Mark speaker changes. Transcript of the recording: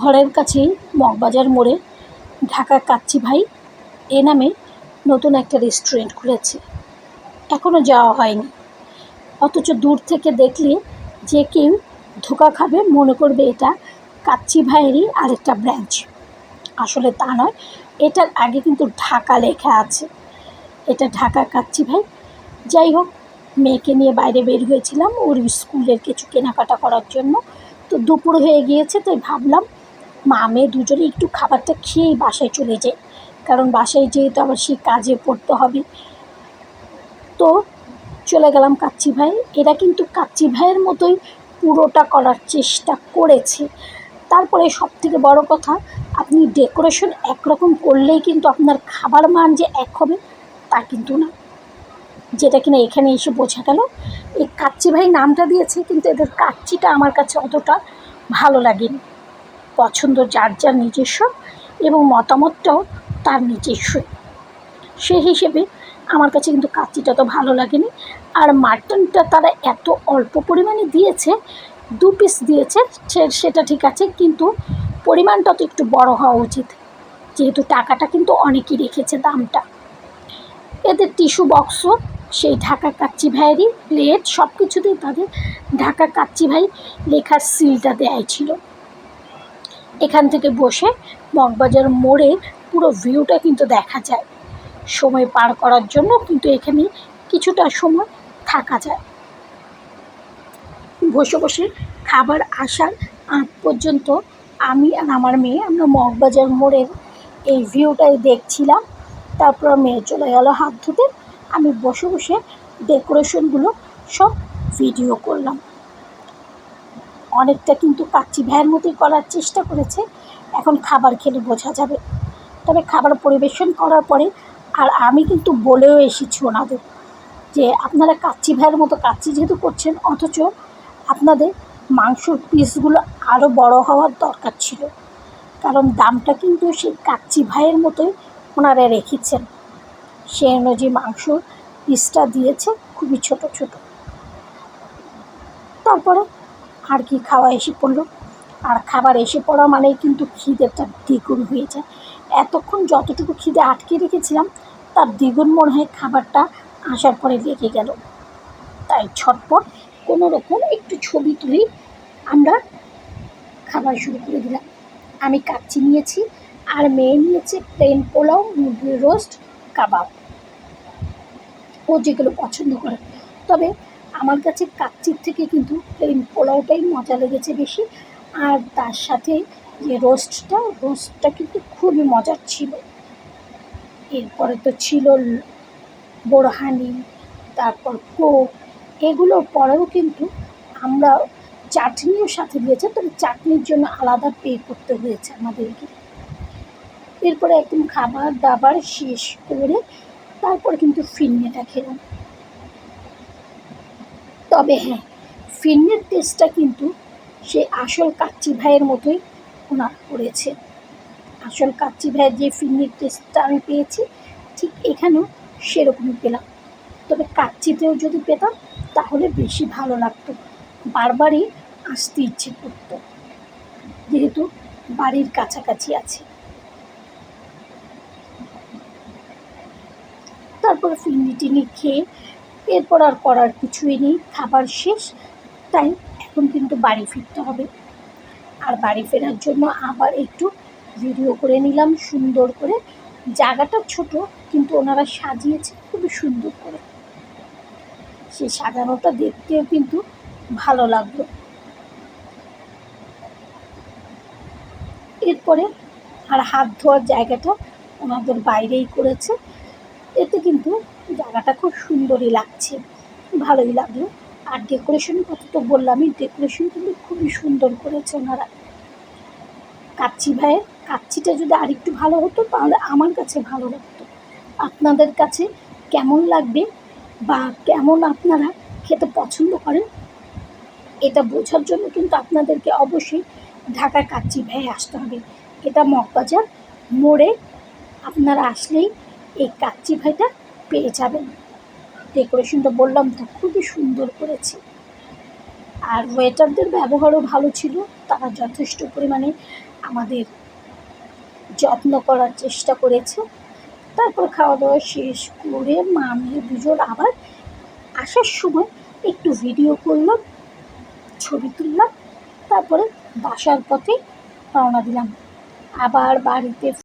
Speaker 1: ঘরের কাছেই মগবাজার মোড়ে ঢাকা কাচ্চি ভাই এ নামে নতুন একটা রেস্টুরেন্ট খুলেছে। এখনও যাওয়া হয়নি। অথচ দূর থেকে দেখলে যে কেউ ধোকা খাবে মনে করবে এটা কাচ্চি ভাইয়েরই আরেকটা ব্রাঞ্চ আসলে তা নয়, এটার আগে কিন্তু ঢাকা লেখা আছে। এটা ঢাকা কাচ্চি ভাই। যাই হোক, মেয়েকে নিয়ে বাইরে বের হয়েছিলাম। ওর স্কুলের কিছু কেনাকাটা করার জন্য। তো দুপুর হয়ে গিয়েছে, তাই ভাবলাম মা মেয়ে দুজনে একটু খাবারটা খেয়েই বাসায় চলে যাই কারণ বাসায় যেহেতু আবার সেই কাজে পড়তে হবে। তো চলে গেলাম কাচ্চি ভাই। এরা কিন্তু কাচ্চি ভাইয়ের মতোই পুরোটা করার চেষ্টা করেছে। তারপরে সব থেকে বড় কথা, আপনি ডেকোরেশন একরকম করলেই কিন্তু আপনার খাবার মান যে এক হবে, তা কিন্তু না। যেটা কিনা এখানে এসে বোঝা গেল। এই কাচ্চি ভাই নামটা দিয়েছে, কিন্তু এদের কাচ্চিটা আমার কাছে অতটা ভালো লাগেনি। পছন্দ, যার যার নিজস্ব এবং মতামতটাও তার নিজস্ব। সেই হিসেবে আমার কাছে কিন্তু কাচ্চিটা তো ভালো লাগেনি। আর মাটনটা তারা এত অল্প পরিমাণে দিয়েছে, দু পিস দিয়েছে সেটা ঠিক আছে, কিন্তু পরিমাণটা তো একটু বড় হওয়া উচিত। যেহেতু টাকাটা কিন্তু অনেকই রেখেছে দামটা। এদের টিস্যু বক্সও, সেই ঢাকা কাচ্চি ভাইয়েরই প্লেট সব কিছুতেই তাদের ঢাকা কাচ্চি ভাই লেখার সিলটা দেয়াই ছিল। এখান থেকে বসে মগবাজার মোড়ে পুরো ভিউটা কিন্তু দেখা যায়। সময় পার করার জন্য কিন্তু এখানে কিছুটা সময় থাকা যায়। বসে বসে খাবার আসার আগ পর্যন্ত আমি আর আমার মেয়ে আমরা মগবাজার মোড়ের এই ভিউটাই দেখছিলাম। তারপর মেয়ে চলে গেল হাত ধুতে। আমি বসে বসে ডেকোরেশনগুলো সব ভিডিও করলাম। অনেকটা কিন্তু কাচ্চি ভ্যার মতোই করার চেষ্টা করেছে। এখন খাবার খেলে বোঝা যাবে। তবে খাবার পরিবেশন করার পরে আর আমি কিন্তু বলেও এসেছি ওনাদের যে, আপনারা কাচ্চি ভ্যার মতো কাচ্চি যেহেতু করছেন, অথচ আপনাদের মাংসর পিসগুলো আরও বড় হওয়ার দরকার ছিল। কারণ দামটা কিন্তু সেই কাচ্চি ভাইয়ের মতোই ওনারা রেখেছেন। সে অনুযায়ী মাংস পিসটা দিয়েছে খুবই ছোট ছোট। তারপরে আর কি খাওয়া এসে পড়ল। আর খাবার এসে পড়া মানেই কিন্তু খিদেটা দ্বিগুণ হয়ে যায় এতক্ষণ যতটুকু খিদে আটকে রেখেছিলাম, তার দ্বিগুণ মনে হয় খাবারটা আসার পরে লেগে গেল। তাই ছটপট কোনো রকম একটু ছবি তুলেই আমরা খাবার শুরু করে দিলাম। আমি কাচ্চি নিয়েছি আর মেয়ে নিয়েছে প্লেন পোলাও মুরগির রোস্ট কাবাব ও যেগুলো পছন্দ করে। তবে আমার কাছে কাচ্চির থেকে কিন্তু প্লেন পোলাওটাই মজা লেগেছে বেশি। আর তার সাথে যে রোস্টটা রোস্টটা কিন্তু খুবই মজার ছিল। এরপরে তো ছিল বোরহানি, তারপর কোক এগুলোর পরেও কিন্তু আমরা চাটনিও সাথে দিয়েছে, তবে চাটনির জন্য আলাদা পে করতে হয়েছে আমাদেরকে। এরপরে একদম খাবার দাবার শেষ করে তারপর কিন্তু ফিরনেটা খেলাম। তবে হ্যাঁ ফিরনের টেস্টটা কিন্তু সে আসল কাচ্চি ভাইয়ের মতোই ওনার করেছে। আসল কাচ্চি ভাইয়ের যে ফিরনির টেস্টটা আমি পেয়েছি, ঠিক এখানেও সেরকমই পেলাম। তবে কাচ্চিতেও যদি পেতাম, তাহলে বেশি ভালো লাগতো। বারবারই আসতে ইচ্ছে করতো। যেহেতু বাড়ির কাছাকাছি আছে। তারপর ফিরনি টিনি খেয়ে এরপর আর করার কিছুই নেই, খাবার শেষ। তাই এখন কিন্তু বাড়ি ফিরতে হবে। আর বাড়ি ফেরার জন্য আবার একটু ভিডিও করে নিলাম সুন্দর করে। জায়গাটা ছোট, কিন্তু ওনারা সাজিয়েছে খুবই সুন্দর করে। সেই সাজানোটা দেখতেও কিন্তু ভালো লাগল। এরপরে আর হাত ধোয়ার জায়গাটা ওনাদের বাইরেই করেছে। এতে কিন্তু জায়গাটা খুব সুন্দরই লাগছে। ভালোই লাগল। আর ডেকোরেশনের কথা তো বললামই ডেকোরেশন কিন্তু খুবই সুন্দর করেছে ওনারা। কাচ্চি ভাইয়ের কাচ্চিটা যদি আরেকটু ভালো হতো, তাহলে আমার কাছে ভালো লাগতো। আপনাদের কাছে কেমন লাগবে বা কেমন আপনারা খেতে পছন্দ করেন, এটা বোঝার জন্য কিন্তু আপনাদেরকে অবশ্যই ঢাকা কাচ্চি ভাই আসতে হবে। এটা মগবাজার মোড়ে আপনারা আসলেই এই কাচ্চি ভাইটা পেয়ে যাবেন। ডেকোরেশনটা বললাম তো, খুবই সুন্দর করেছে। আর ওয়েটারদের ব্যবহারও ভালো ছিল, তারা যথেষ্ট পরিমাণে আমাদের যত্ন করার চেষ্টা করেছে। তারপর খাওয়া দাওয়া শেষ করে মা, মেয়ে দুজন আবার আসার সময় একটু ভিডিও করলাম, ছবি তুললাম, তারপরে বাসার পথে রওনা দিলাম। আবার বাড়িতে